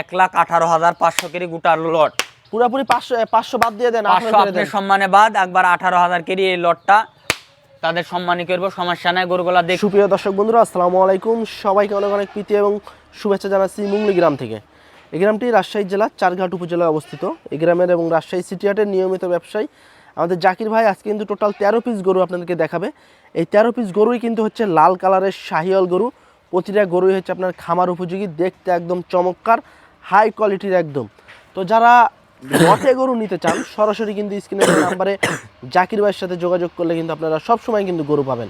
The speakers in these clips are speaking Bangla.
এক লাখ আঠারো হাজার পাঁচশো কেরি গোটার লট। পুরোপুরি পাঁচশো পাঁচশো বাদ দিয়ে দেন পাঁচশো আপনার সম্মানে বাদ একবার আঠারো হাজার কেরি এই লটটা তাদের সম্মানই করব সমস্যা নাই গরুগুলা দেখ। সুপ্রিয় দর্শক বন্ধুরা আসসালামু আলাইকুম। সবাইকে অনেক অনেক প্রীতি এবং শুভেচ্ছা জানাচ্ছি মুংলি গ্রাম থেকে। এই গ্রামটি রাজশাহী জেলার চারঘাট উপজেলায় অবস্থিত। এই গ্রামের এবং রাজশাহী সিটি হাটের নিয়মিত ব্যবসায়ী আমাদের জাকির ভাই আজকে কিন্তু টোটাল তেরো পিস গরু আপনাদেরকে দেখাবে। এই তেরো পিস গরুই কিন্তু হচ্ছে লাল কালারের শাহিয়াল গরু। প্রতিটা গরুই হচ্ছে আপনার খামার উপযোগী, দেখতে একদম চমৎকার হাই কোয়ালিটির একদম। তো যারা লটে গরু নিতে চান, সরাসরি কিন্তু স্ক্রিনের নাম্বারে জাকির ভাইয়ের সাথে যোগাযোগ করলে কিন্তু আপনারা সব সময় কিন্তু গরু পাবেন।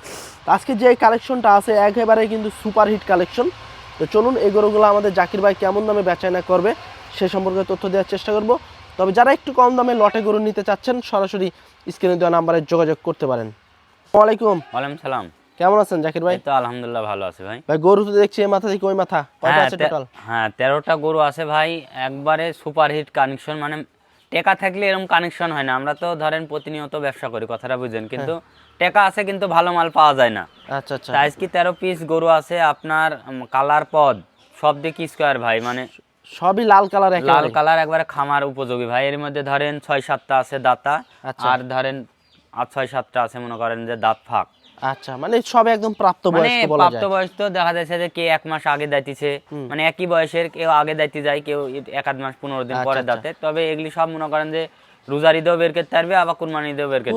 আজকে যে কালেকশনটা আছে, একেবারে কিন্তু সুপার হিট কালেকশন তো চলুন এই গরুগুলো আমাদের জাকির ভাই কেমন দামে বেচায়না করবে, সে সম্পর্কে তথ্য দেওয়ার চেষ্টা করব। তবে যারা একটু কম দামে লটে গরু নিতে চাচ্ছেন, সরাসরি স্ক্রিনে দেওয়া নাম্বারে যোগাযোগ করতে পারেন। ওয়ালাইকুম ওয়ালাইকুম সালাম। কেমন আছেন জাকির ভাই? তো আলহামদুলিল্লাহ ভালো আছে ভাই। ভাই গরু তো দেখছি এই মাথা থেকে ওই মাথা। কয়টা হ্যাঁ আছে টোটাল হ্যাঁ তেরোটা গরু আছে ভাই। একবারে সুপার হিট কানেকশন মানে টেকা থাকলে এরকম কানেকশন হয় না। আমরা তো ধরেন প্রতিনিয়ত ব্যবসা করি কথাটা বুঝেন। কিন্তু টেকা আছে কিন্তু ভালো মাল পাওয়া যায় না। আচ্ছা আচ্ছা। সাইজ কি তেরো পিস গরু আছে আপনার কালার পদ সব দিকে স্কোয়ার ভাই মানে সবই লাল কালার লাল কালার একবারে খামার উপযোগী ভাই। এর মধ্যে ধরেন ছয় সাতটা আছে দাতা আচ্ছা। আর ধরেন আর ছয় সাতটা আছে মনে করেন যে দাঁত ফাঁক। আচ্ছা মানে সব একদম প্রাপ্ত মানে বলা যায়। বয়স তো দেখা যাচ্ছে যে কে এক মাস আগে দাইতেছে মানে একই বয়সের কেউ আগে দাইতে যায় কেউ এক আধ মাস পনেরো দিন আচ্ছা, পরে আচ্ছা। দাঁতে তবে এগুলি সব মনে করেন যে রোজার ঈদেও বের করতে পারবে আবার কুরবানি ঈদেও বের করতে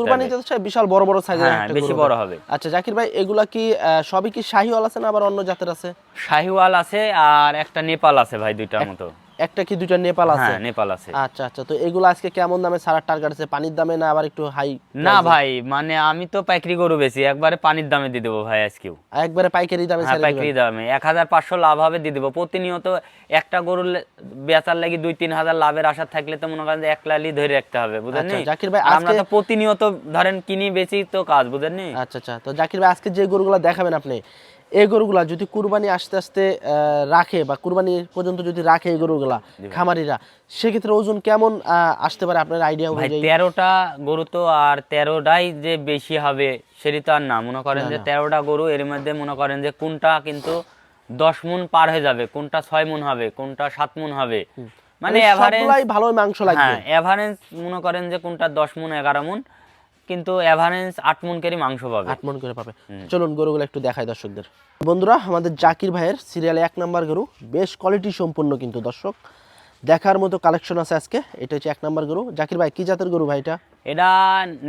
সব বিশাল বড় বড় সাইজের হ্যাঁ বেশি বড় হবে। আচ্ছা জাকির ভাই এগুলা কি সবই কি শাহিওয়াল আছে না আবার অন্য জাতের আছে? শাহিওয়াল আছে আর একটা নেপাল আছে ভাই দুইটার মতো। একটা কি দুইটা নেপাল আছে? হ্যাঁ নেপাল আছে। আচ্ছা আচ্ছা তো এগুলো আজকে কেমন দামে সারার টার্গেট আছে? পানির দামে না আবার একটু হাই না ভাই মানে আমি তো পাইকারি গরু বেশি একবারে পানির দামে দিয়ে দেবো ভাই আজকেও। একবারে পাইকারি দামে হ্যাঁ পাইকারি দামে। এক হাজার পাঁচশো লাভ হবে দিয়ে দেবো। প্রতিনিয়ত একটা গরুর লে- বেচার লাগি দুই তিন হাজার লাভের আশা থাকলে তো মনে করেন যে এক লালি ধরে রাখতে হবে বুঝেন আচ্ছা, জাকির ভাই, আমরা তো প্রতিনিয়ত ধরেন কিনি বেচি তো কাজ বুঝেন নি? আচ্ছা আচ্ছা তো জাকির ভাই আজকে যে গরুগুলা দেখাবেন আপনি এই গরুগুলা যদি কুরবানি আস্তে আস্তে রাখে বা কুরবানি পর্যন্ত যদি রাখে এই গরুগুলা খামারিরা সেক্ষেত্রে ওজন কেমন আসতে পারে আপনার আইডিয়া অনুযায়ী? তেরোটা গরু তো আর তেরোটাই যে বেশি হবে সেটি তো আর না। মনে করেন যে তেরোটা গরু এর মধ্যে মনে করেন যে কোনটা কিন্তু দশ মুন পার হয়ে যাবে কোনটা ছয় মুন হবে কোনটা সাত মুন হবে। মানে মানে এভারেজ ভালো মাংস লাগবে। হ্যাঁ এভারেজ মনে করেন যে কোনটা দশ মুন এগারো মুন। কিন্তু এভারেন্স আট মুন কেরি মাংস পাবে। আট মন করে পাবে। চলুন গরুগুলো একটু দেখাই দর্শকদের। বন্ধুরা আমাদের জাকির ভাইয়ের সিরিয়ালে এক নাম্বার গরু বেশ কোয়ালিটি সম্পূর্ণ কিন্তু দর্শক। দেখার মতো কালেকশন আছে আজকে এটা হচ্ছে এক নাম্বার গরু। জাকির ভাই কি জাতের গরু ভাই এটা? এটা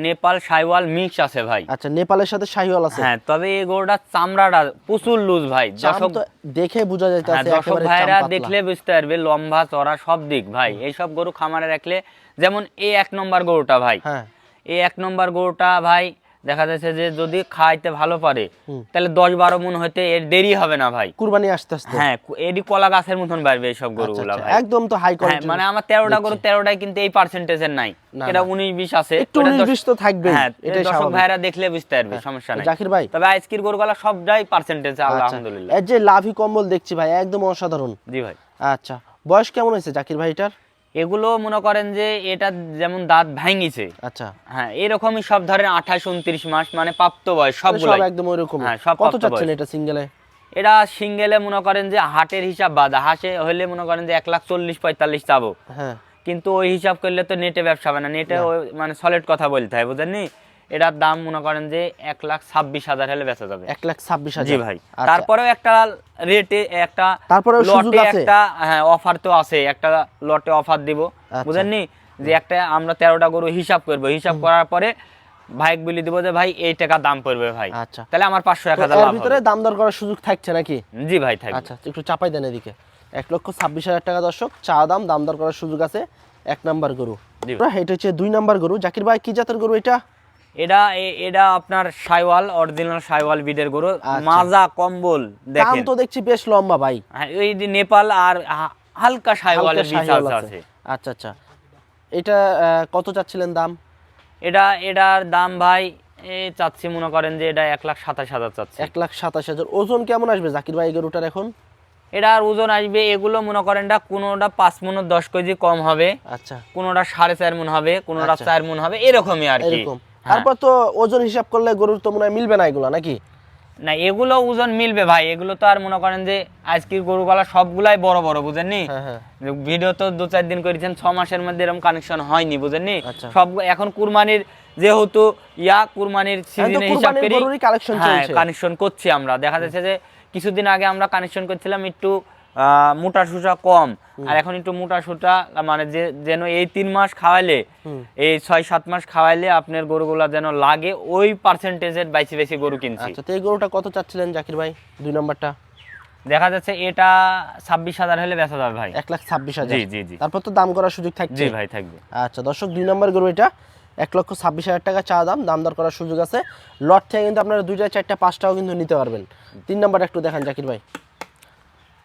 নেপাল সাইওয়াল মিক্স আছে ভাই। আচ্ছা নেপালের সাথে শাহিওয়াল আছে? হ্যাঁ তবে এই গরুটা চামড়াটা প্রচুর লুজ ভাই। দর্শক দেখে বোঝা হ্যাঁ, যাইতেছে দর্শক ভাইরা দেখলে বুঝতে পারবে লম্বা চড়া সব দিক ভাই। এইসব গরু খামারে রাখলে যেমন এই এক নম্বর গরুটা ভাই। হ্যাঁ। এই এক নম্বর গরুটা ভাই দেখা যাচ্ছে যে যদি খাইতে ভালো পারে তাহলে দশ বারো মন হইতে এর দেরি হবে না ভাই। কুরবানি আস্তে আস্তে। হ্যাঁ এডি কলা গাছের মতন বাড়বে এইসব আচ্ছা, গরুগুলা আচ্ছা, ভাই। একদম তো হাই হ্যাঁ কোয়ালিটি মানে আমার তেরোটা গরু তেরোটাই কিন্তু এই পার্সেন্টেজের নাই। এটা উনিশ বিশ আছে। একটু ওটা 19 দশ- 20 তো থাকবেই, হ্যাঁ এটাই দর্শক ভাইরা দেখলে বুঝতে পারবে সমস্যা নাই। জাকির ভাই। তবে আজকের গরুগুলা সবটাই পার্সেন্টেজ আচ্ছা আলহামদুলিল্লাহ। এর যে লাভি কম্বল দেখছি ভাই একদম অসাধারণ। জি ভাই। আচ্ছা বয়স কেমন হয়েছে জাকির ভাই এটার? এগুলো মনে করেন যে এটা যেমন দাঁত ভাঙিছে। আচ্ছা। হ্যাঁ এরকমই সব ধরেন আঠাশ উনত্রিশ মাস মানে প্রাপ্ত বয়স সব সবগুলো একদম ওইরকম হ্যাঁ, সব কত চাচ্ছেন এটা সিঙ্গেলে? এটা সিঙ্গেলে মনে করেন যে হাটের হিসাব বাদা হাসে হলে মনে করেন যে এক লাখ চল্লিশ পঁয়তাল্লিশ চাবো। হ্যাঁ। কিন্তু ওই হিসাব করলে তো নেটে ব্যবসা হবে না। নেটে মানে সলিড কথা বলতে হয় বুঝেননি? এটার দাম মনে করেন যে এক লাখ ছাব্বিশ হাজার হলে বেচা যাবে। এক লাখ ছাব্বিশ জি ভাই। আচ্ছা, তারপরেও একটা রেটে একটা তারপরেও লটে একটা হ্যাঁ অফার তো আছে। একটা লটে অফার দিব। আচ্ছা। বুঝেননি? যে একটা আমরা তেরোটা গরু হিসাব করব। হিসাব করার পরে ভাইক বলি দিব যে ভাই এই টাকা দাম পড়বে ভাই। আচ্ছা। তাহলে আমার পাঁচশো এক হাজার লাভ ভিতরে দাম দর করার সুযোগ থাকছে নাকি? জি ভাই থাকবে। আচ্ছা একটু চাপাই দেন এদিকে। এক লক্ষ ছাব্বিশ হাজার টাকা দর্শক চা দাম দাম দর করার সুযোগ আছে। এক নাম্বার গরু। এটা হচ্ছে দুই নাম্বার গরু। জাকির ভাই কি জাতের গরু এটা? এটা এটা আপনার সাইওয়াল অরিজিনাল সাইওয়াল বিডের গরু। আচ্ছা। মাজা কম্বল দেখেন। তো দেখছি বেশ লম্বা ভাই। হ্যাঁ, যে নেপাল আর হালকা সাইওয়ালের বীজ আছে আছে। আছে। আচ্ছা আচ্ছা। এটা কত চাচ্ছিলেন দাম? এটা এটার দাম ভাই এই চাচ্ছি মনে করেন যে এটা এক লাখ সাতাশ হাজার চাচ্ছি। এক লাখ সাতাশ হাজার। ওজন কেমন আসবে জাকির ভাই এই গরুটার এখন? এটার ওজন আসবে এগুলো মনে করেন এটা কোনোটা পাঁচ মনের দশ কেজি কম হবে। আচ্ছা। কোনোটা সাড়ে চার মন হবে কোনোটা আচ্ছা। চার মন হবে এরকমই আর কি। তারপর তো ওজন হিসাব করলে গরুর তো মনে হয় মিলবে না এগুলো নাকি? না এগুলো ওজন মিলবে ভাই এগুলো তো আর মনে করেন যে আজকের গরুগুলা সবগুলাই বড় বড় বুঝেননি? হ্যাঁ হ্যাঁ। ভিডিও তো দু চার দিন করেছেন ছ মাসের মধ্যে এরকম কানেকশন হয়নি বুঝেননি? আচ্ছা। সব এখন কুরবানির যেহেতু ইয়া কুরবানির সিজনে হিসাব করি হ্যাঁ। কানেকশন করছি আমরা। দেখা যাচ্ছে যে কিছুদিন আগে আমরা কানেকশন করছিলাম একটু মোটা সুটা কম। আর এখন একটু মোটা সুটা মানে যে যেন এই তিন মাস খাওয়াইলে এই ছয় সাত মাস খাওয়াইলে আপনার গরুগুলা যেন লাগে ওই পার্সেন্টেজের বেশি বেশি গরু কিনছি। আচ্ছা তো এই গরুটা কত চাচ্ছিলেন জাকির ভাই? দুই নম্বরটা? দেখা যাচ্ছে এটা ছাব্বিশ হাজার হলে বেচা যাবে ভাই। এক লাখ ছাব্বিশ হাজার। জি জি জি। তারপর তো দাম করার সুযোগ থাকছে। জি ভাই থাকবে। আচ্ছা দর্শক দুই নম্বর গরু এটা। এক লক্ষ ছাব্বিশ হাজার টাকা চা দাম দাম দর করার সুযোগ আছে। লট থেকে কিন্তু আপনারা দুইটা চারটা পাঁচটাও কিন্তু নিতে পারবেন। তিন নাম্বার একটু দেখান জাকির ভাই।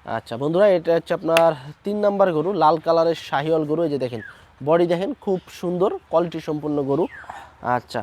আচ্ছা বন্ধুরা এটা হচ্ছে আপনার তিন নাম্বার গরু লাল কালারের শাহিওয়াল গরু। এই যে দেখেন বডি দেখেন খুব সুন্দর কোয়ালিটি সম্পূর্ণ গরু। আচ্ছা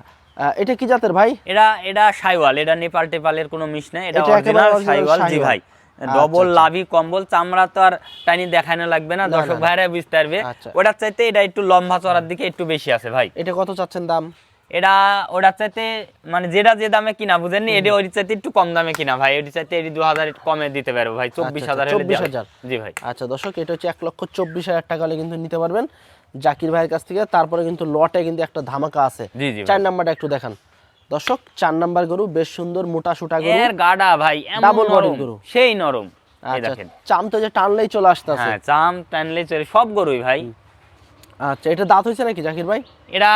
এটা কি জাতের ভাই? এটা এটা সাইওয়াল এটা নেপাল টেপালের কোনো মিশ নেই এটা অরিজিনাল original জি ভাই। আচ্ছা, ডবল আচ্ছা। লাভি কম্বল চামড়া তো আর টাইনি দেখানো লাগবে না দর্শক। ভাইরা বুঝতে পারবে। আচ্ছা। ওটার চাইতে এটা একটু লম্বা চড়ার দিকে একটু বেশি আছে ভাই। এটা কত চাচ্ছেন দাম? এটা ওটার চাইতে মানে যেটা যে দামে কিনা বুঝেননি? এটা ওর চাইতে একটু কম দামে কিনা ভাই। ওর চাইতে এটি দু হাজার কমে দিতে পারব ভাই। চব্বিশ আচ্ছা, হাজার হলে দেওয়া। 24,000 হবে। জি ভাই। আচ্ছা দর্শক এটা হচ্ছে এক লক্ষ চব্বিশ হাজার টাকা হলে কিন্তু নিতে পারবেন জাকির ভাইয়ের কাছ থেকে। তারপরে কিন্তু লটে কিন্তু একটা ধামাকা আছে। জি জি চার নাম্বারটা একটু দেখান। দর্শক চার নাম্বার গরু বেশ সুন্দর মোটা সুটা গরু। এর গাডা ভাই Double নরম গরু। সেই নরম। আচ্ছা দেখেন। চাম তো যে টানলেই চলে আসতেছে। হ্যাঁ চাম টানলেই চলে সব গরুই ভাই। আচ্ছা এটা দাঁত হয়েছে নাকি জাকির ভাই? এরা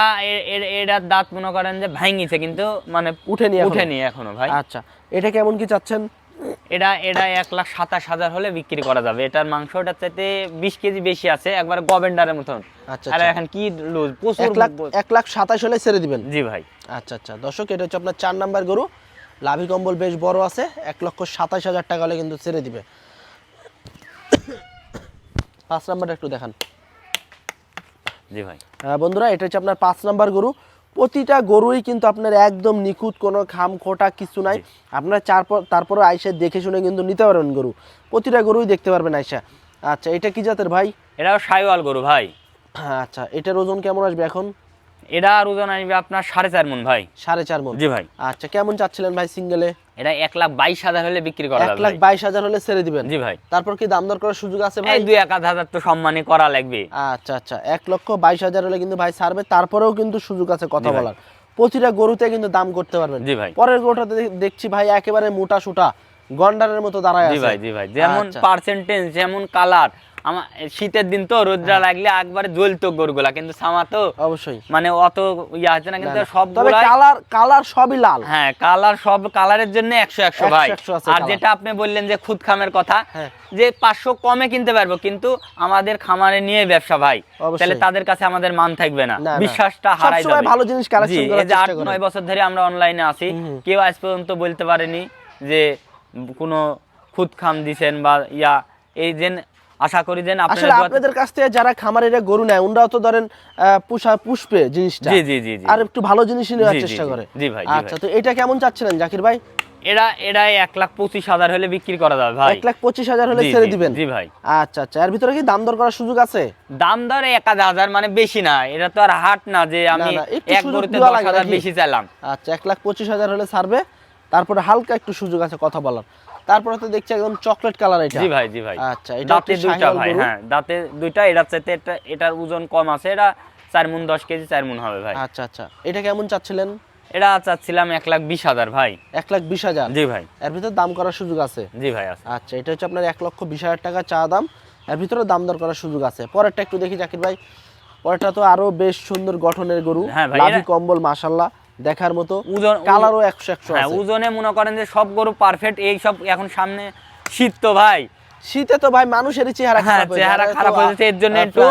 এটার দাঁত মনে করেন যে ভাঙিছে কিন্তু মানে উঠেনি? উঠেনি এখনও? ভাই। আচ্ছা এটা কেমন কি চাচ্ছেন? এটা এটা এক লাখ সাতাশ হাজার হলে বিক্রি করা যাবে। এটার মাংসটার চাইতে বিশ কেজি বেশি আছে একবার গভেন্ডারের মতন। আচ্ছা, আর আচ্ছা। এখন কি লুজ? প্রচুর এক লাখ সাতাশ হলে ছেড়ে দিবেন? জি ভাই। আচ্ছা আচ্ছা। দর্শক এটা হচ্ছে আপনার চার নাম্বার গরু। লাভি কম্বল বেশ বড় আছে এক লক্ষ সাতাশ হাজার টাকা হলে কিন্তু ছেড়ে দিবে। পাঁচ নাম্বারটা একটু দেখান। জি ভাই। বন্ধুরা এটা হচ্ছে আপনার পাঁচ নাম্বার গরু। প্রতিটা গরুই কিন্তু আপনার একদম নিখুঁত কোনো খাম খোটা কিছু নাই। আপনারা চারপর তারপরে আইসা দেখে শুনে কিন্তু নিতে পারবেন গরু। প্রতিটা গরুই দেখতে পারবেন আইসা আচ্ছা এটা কি জাতের ভাই? এটাও সাইওয়াল গরু ভাই। আচ্ছা এটার ওজন কেমন আসবে এখন? এটা আর ওজন আসবে আপনার সাড়ে চার মন ভাই। সাড়ে চার মন। জি ভাই। আচ্ছা কেমন চাচ্ছিলেন ভাই সিঙ্গেলে? এটা এক লাখ বাইশ হাজার হলে বিক্রি করা এক লাখ বাইশ হাজার হলে ছেড়ে দিবেন। জি ভাই। তারপর কি দাম দর করার সুযোগ আছে ভাই? দুই এক হাজার তো সম্মানই করা লাগবে। আচ্ছা আচ্ছা। এক লক্ষ বাইশ হাজার হলে কিন্তু ভাই ছাড়বে তারপরেও কিন্তু সুযোগ আছে কথা বলার। প্রতিটা গরুতে কিন্তু দাম করতে পারবেন। জি ভাই। পরের গরুটাতে দেখছি ভাই একেবারে মোটা সুটা গন্ডারের মতো দাঁড়ায় জি ভাই জি ভাই। যেমন আচ্ছা। পার্সেন্টেজ যেমন কালার আমার শীতের দিন তো রোদ্রা লাগলে একবারে জ্বলতো গরুগুলা কিন্তু সামা তো অবশ্যই। মানে অত ইয়া হচ্ছে না কিন্তু। সব কালার কালার সবই লাল। হ্যাঁ কালার সব কালারের জন্য একশো একশো ভাই। আর যেটা আপনি বললেন যে খুদ খামের কথা হ্যাঁ। যে পাঁচশো কমে কিনতে পারব কিন্তু আমাদের খামারে নিয়ে ব্যবসা ভাই তাহলে তাদের কাছে আমাদের মান থাকবে না। বিশ্বাসটা হারাই যাবে। ভালো জিনিস জি, করার এই যে আট চেষ্টা নয় বছর ধরে আমরা অনলাইনে আছি। কেউ আজ পর্যন্ত বলতে পারেনি যে কোনো খুদ খাম দিছেন বা ইয়া এই যে আশা করি যে আসলে আপনাদের কাছ থেকে যারা খামারিরা গরু নেয় ওনারাও তো ধরেন পুষা পুষবে জিনিসটা। জি জি জি আর একটু ভালো জিনিসই নেওয়ার চেষ্টা করে। জি ভাই, আচ্ছা তো এটা কেমন চাচ্ছিলেন জাকির ভাই? এরা এরা এক লাখ পঁচিশ হাজার হলে বিক্রি করা যাবে ভাই। এক লাখ পঁচিশ হাজার হলে ছেড়ে দিবেন? জি ভাই। আচ্ছা আচ্ছা এর ভিতরে কি দাম দর করার সুযোগ আছে? দাম দর এক হাজার মানে বেশি না এটা তো আর হাট না যে আমি এক গরুতে দশ হাজার? বেশি চাইলাম। আচ্ছা এক লাখ পঁচিশ হাজার হলে ছাড়বে তারপরে হালকা একটু সুযোগ আছে কথা বলার। তারপরে তো দেখছি একদম চকলেট কালার এটা। জি ভাই জি ভাই। আচ্ছা এটা দাঁতে দুইটা ভাই হ্যাঁ দাঁতে দুইটা এটার চাইতে এটা এটার ওজন কম আছে এটা চার মুন দশ কেজি চার মুন হবে ভাই। আচ্ছা আচ্ছা। এটা কেমন চাচ্ছিলেন? এটা চাচ্ছিলাম এক লাখ বিশ হাজার ভাই। এক লাখ বিশ হাজার? জি ভাই। এর ভিতরে দাম করার সুযোগ আছে? জি ভাই আছে। আচ্ছা এটা হচ্ছে আপনার এক লক্ষ বিশ হাজার টাকা চা দাম। এর ভিতরে দাম দর করার সুযোগ আছে। পরেরটা একটু দেখি জাকির ভাই। পরেরটা তো আরও বেশ সুন্দর গঠনের গরু। হ্যাঁ ভাই, লাভি কম্বল মাশাল্লাহ। দেখার মতো ওজন কালারও একশো একশো হ্যাঁ ওজনে মনে করেন যে সব গরু পারফেক্ট এই সব এখন সামনে শীত তো ভাই। শীতে তো ভাই মানুষেরই চেহারা হ্যাঁ খারাপ চেহারা খারাপ হয়ে যাচ্ছে। এর জন্য একটু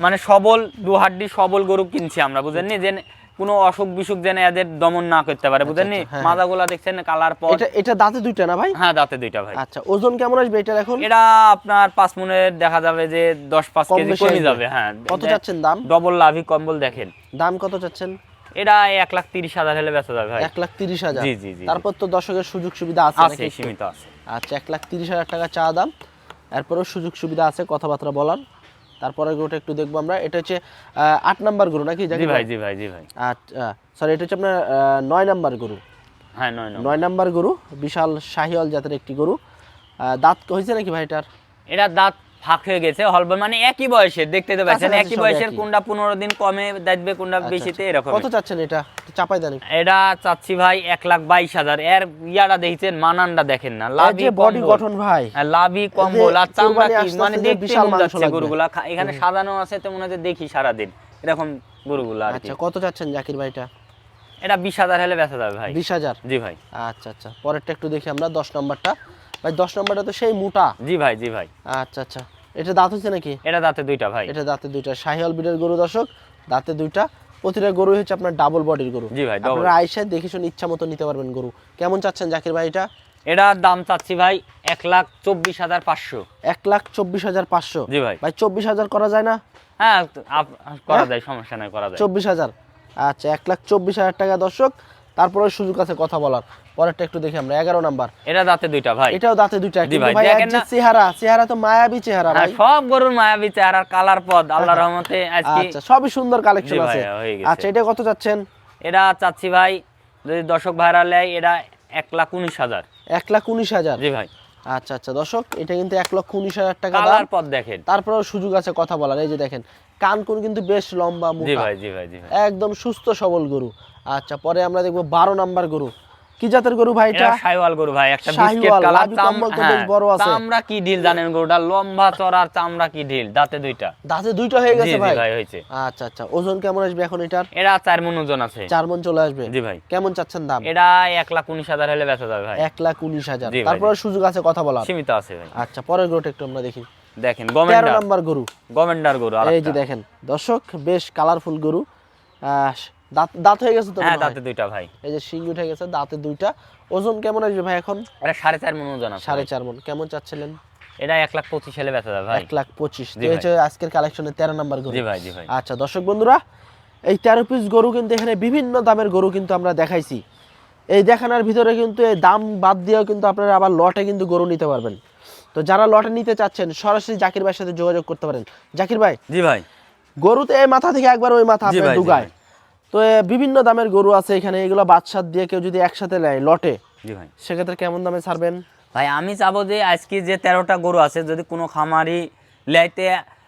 মানে সবল দু হাড্ডি সবল গরু কিনছি আমরা বুঝেননি যে কোনো অসুখ বিসুখ যেন এদের দমন না করতে পারে বুঝেননি আচ্ছা, হ্যাঁ, দেখছেন কালার পর? এটা এটা দাঁতে দুইটা না ভাই? হ্যাঁ দাঁতে দুইটা ভাই। আচ্ছা ওজন কেমন আসবে এটার এখন? এটা আপনার পাঁচ মনের দেখা যাবে যে দশ পাঁচ কেজি কমে যাবে হ্যাঁ। কত চাচ্ছেন দাম? ডবল লাভি কম্বল দেখেন। দাম কত চাচ্ছেন? এটা এক লাখ তিরিশ হাজার হলে বেচা যাবে ভাই। এক লাখ তিরিশ হাজার? জি, জি, জি, তারপর তো দর্শকের সুযোগ সুবিধা আছে আছে সীমিত আছে। আচ্ছা এক লাখ তিরিশ হাজার টাকা চা দাম। এরপরেও সুযোগ সুবিধা আছে কথাবার্তা বলার। তারপরে গরুটা একটু দেখব আমরা। এটা হচ্ছে আট নাম্বার গরু নাকি জি ভাই জি ভাই জি ভাই। আচ্ছা সরি এটা হচ্ছে আপনার নয় নাম্বার গরু। হ্যাঁ নয় নয় নাম্বার গরু বিশাল শাহিওয়াল জাতের একটি গরু। দাঁত হয়েছে নাকি ভাই এটার? এটা দাঁত ফাঁক হয়ে গেছে হলবে মানে একই বয়সের দেখতে তো পাচ্ছেন একই বয়সের কোনটা পনেরো দিন কমে দেখবে কোনটা বেশিতে এরকম কত চাচ্ছেন এটা? চাপাই দেন এটা চাচ্ছি ভাই এক লাখ বাইশ হাজার। এর ইয়াটা দেখছেন মানানটা দেখেন না। লাভি বডি গঠন ভাই। আর লাভি কম্বল আর চামড়া কি? মানে দেখতে বিশাল যাচ্ছে গরুগুলা। এখানে সাজানো আছে তো মনে হচ্ছে দেখি সারাদিন। এরকম গরুগুলা আচ্ছা কত চাচ্ছেন জাকির ভাইটা এটা বিশ হাজার হলে বেচা যাবে ভাই। বিশ হাজার? জি ভাই। আচ্ছা আচ্ছা। পরেরটা একটু দেখি আমরা দশ নম্বরটা। ভাই দশ নম্বরটা তো সেই মোটা। জি ভাই জি ভাই। আচ্ছা আচ্ছা। এটা দাঁত হচ্ছে নাকি? এটা দাঁতে দুইটা ভাই। এটা দাঁতে দুইটা। শাহিওয়াল বিডের গরু দর্শক দাঁতে দুইটা। প্রতিটা গরু হচ্ছে আপনার ডাবল বডির গরু। জি ভাই, আপনারা আইসা দেখে শুনে ইচ্ছা মতো নিতে পারবেন গরু। কেমন চাচ্ছেন জাকির ভাই এটা? এটার দাম চাচ্ছি ভাই এক লাখ চব্বিশ হাজার পাঁচশো। এক লাখ চব্বিশ হাজার পাঁচশো। জি ভাই। ভাই চব্বিশ হাজার করা যায় না? হ্যাঁ করা যায় সমস্যা নাই করা যায়। চব্বিশ হাজার। আচ্ছা এক লাখ চব্বিশ হাজার টাকা দর্শক। তারপরে সুযোগ আছে কথা বলার। পরেরটা একটু দেখি আমরা এগারো নাম্বার। এটা দাঁতে দুইটা ভাই। এটাও দাঁতে দুইটা ভাই? চেহারা চেহারা তো মায়াবী চেহারা হ্যাঁ, ভাই। সব গরুর মায়াবী চেহারার কালার পদ আল্লাহ রহমতে আজকে আচ্ছা সবই সুন্দর কালেকশন আছে। আচ্ছা এটা কত চাচ্ছেন? এটা চাচ্ছি ভাই যদি দর্শক ভাইরা নেয় এটা এক লাখ উনিশ হাজার। এক লাখ উনিশ হাজার? জি ভাই। আচ্ছা আচ্ছা দর্শক এটা কিন্তু এক লক্ষ উনিশ হাজার টাকা কালার পদ দেখেন। তারপরেও সুযোগ আছে কথা বলার। এই যে দেখেন কান কোন কিন্তু বেশ লম্বা জি ভাই জি ভাই জি ভাই। একদম সুস্থ সবল গরু। আচ্ছা পরে আমরা দেখব বারো নাম্বার গরু। কি জাতের গরু ভাই এটা? শাইওয়াল গরু ভাই একটা বিস্কেট কালার লাভি তো বেশ বড় আছে। চামড়া কি ঢিল জানেন গরুটা? লম্বা চড়ার চামড়া কি ঢিল? দাঁতে দুইটা। দাঁতে দুইটা হয়ে গেছে ভাই? ভাই হয়েছে। আচ্ছা আচ্ছা ওজন কেমন আসবে এখন এটার? এটা চার মন ওজন আছে। চার মন চলে আসবে? জি ভাই। কেমন চাচ্ছেন দাম? এটা এক লাখ উনিশ হাজার হলে বেচা যাবে ভাই। এক লাখ উনিশ হাজার। জি ভাই, তারপরে সুযোগ আছে কথা বলার। সীমিত আছে ভাই। আচ্ছা পরের গরুটা একটু আমরা দেখি। দেখেন গমেন্ডার। নাম্বার গরু। গমেন্ডার গরু এই যে দেখেন দর্শক বেশ কালারফুল গরু। আহ, দাঁত দাঁত হয়ে গেছে তো হ্যাঁ দাঁতে দুইটা ভাই। এই যে শিং উঠে গেছে দাঁতে দুইটা। ওজন কেমন আসবে ভাই এখন? এটা সাড়ে চার মন ওজন আছে সাড়ে চার মন। কেমন চাচ্ছিলেন? এটা এক লাখ পঁচিশ হলে বেচা যাবে ভাই। এক লাখ পঁচিশ। হচ্ছে আজকের কালেকশনে তেরো নাম্বার গরু। জি ভাই জি ভাই। আচ্ছা দর্শক বন্ধুরা এই তেরো পিস গরু কিন্তু এখানে বিভিন্ন দামের গরু কিন্তু আমরা দেখাইছি। এই দেখানোর ভিতরে কিন্তু এই দাম বাদ দিয়েও কিন্তু আপনারা আবার লটে কিন্তু গরু নিতে পারবেন। তো যারা লটে নিতে চাচ্ছেন সরাসরি জাকির ভাইয়ের সাথে যোগাযোগ করতে পারেন। জাকির ভাই জি ভাই। গরুতে এই মাথা থেকে একবার ওই মাথা আপনার। তো বিভিন্ন দামের গরু আছে এখানে। এগুলো বাদশাদ দিয়ে কেউ যদি একসাথে নেয় লটে জি ভাই। সেক্ষেত্রে কেমন দামে ছাড়বেন? ভাই আমি চাবো যে আজকে যে তেরোটা গরু আছে যদি কোনো খামারি লাইতে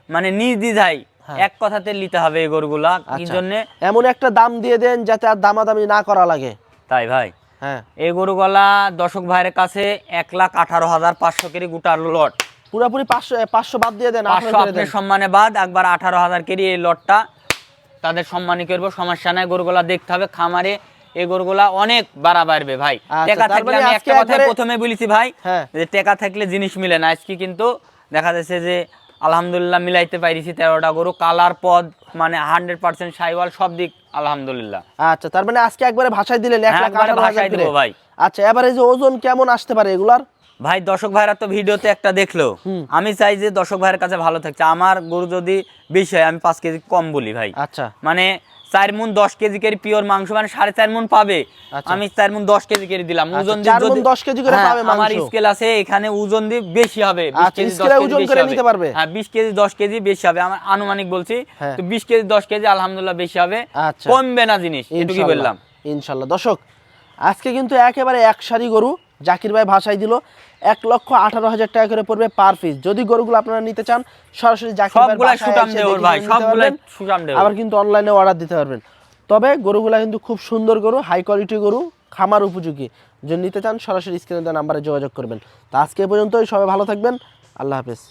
মানে নিজ দ্বিধায় হ্যাঁ। এক কথাতে নিতে হবে এই গরুগুলা কি আচ্ছা। জন্য এমন একটা দাম দিয়ে দেন যাতে আর দামাদামি না করা লাগে। তাই ভাই। হ্যাঁ। এই গরুগুলা দর্শক ভাইয়ের কাছে এক লাখ আঠারো হাজার পাঁচশো কেরি গোটার লট। পুরোপুরি পাঁচশো পাঁচশো বাদ দিয়ে দেন পাঁচশো আপনার সম্মানে বাদ একবার আঠারো হাজার কেরি এই লটটা তাদের সম্মানী করব সমস্যা নাই গরুগুলা দেখতে হবে খামারে এই গরুগুলা অনেক বাড়া বাড়বে ভাই আচ্ছা, টেকা থাকলে মানে আমি একটা কথা প্রথমে বলেছি ভাই হ্যাঁ। যে টেকা থাকলে জিনিস মিলে না আজকে কিন্তু দেখা যাচ্ছে যে আলহামদুলিল্লাহ মিলাইতে পারিছি তেরোটা গরু কালার পদ মানে হান্ড্রেড পার্সেন্ট সাইওয়াল সব দিক আলহামদুলিল্লাহ আচ্ছা তার মানে আজকে একবারে ভাষায় দিলেন এক হ্যাঁ, লাখ ভাষায়। দেবো ভাই। আচ্ছা এবারে যে ওজন কেমন আসতে পারে এগুলার ভাই দর্শক ভাইরা তো ভিডিওতে একটা দেখল। আমি চাই যে দর্শক ভাইয়ের কাছে ভালো থাকছে। আমার গরু যদি বেশি হয় আমি পাঁচ কেজি কম বলি ভাই। আচ্ছা। মানে চার মন দশ কেজি করে পিওর মাংস মানে সাড়ে চার মন পাবে। আচ্ছা। আমি চার মন দশ কেজি করে দিলাম। আচ্ছা, ওজন 10 কেজি করে হ্যাঁ, পাবে আমার স্কেল আছে এখানে ওজন দিয়ে বেশি হবে 20 আচ্ছা, কেজি, 10 স্কেলে কেজি ওজন করে নিতে পারবে? হ্যাঁ বিশ কেজি দশ কেজি বেশি হবে। আমার আনুমানিক বলছি হ্যাঁ। তো বিশ কেজি দশ কেজি আলহামদুলিল্লাহ বেশি হবে। কমবে না জিনিস এটুকুই বললাম। ইনশাল্লাহ। দর্শক আজকে কিন্তু একেবারে এক সারি গরু। জাকির ভাই ভাষায় দিল এক লক্ষ আঠারো হাজার টাকা করে পড়বে পার পিস যদি গরুগুলো আপনারা নিতে চান সরাসরি জাকির। আবার কিন্তু অনলাইনে অর্ডার দিতে পারবেন। তবে গরুগুলো কিন্তু খুব সুন্দর গরু হাই কোয়ালিটি গরু খামার উপযোগী। যদি নিতে চান সরাসরি স্ক্রিনে দেওয়া নাম্বারে যোগাযোগ করবেন। তো আজকে পর্যন্ত পর্যন্তই সবাই ভালো থাকবেন। আল্লাহ হাফেজ।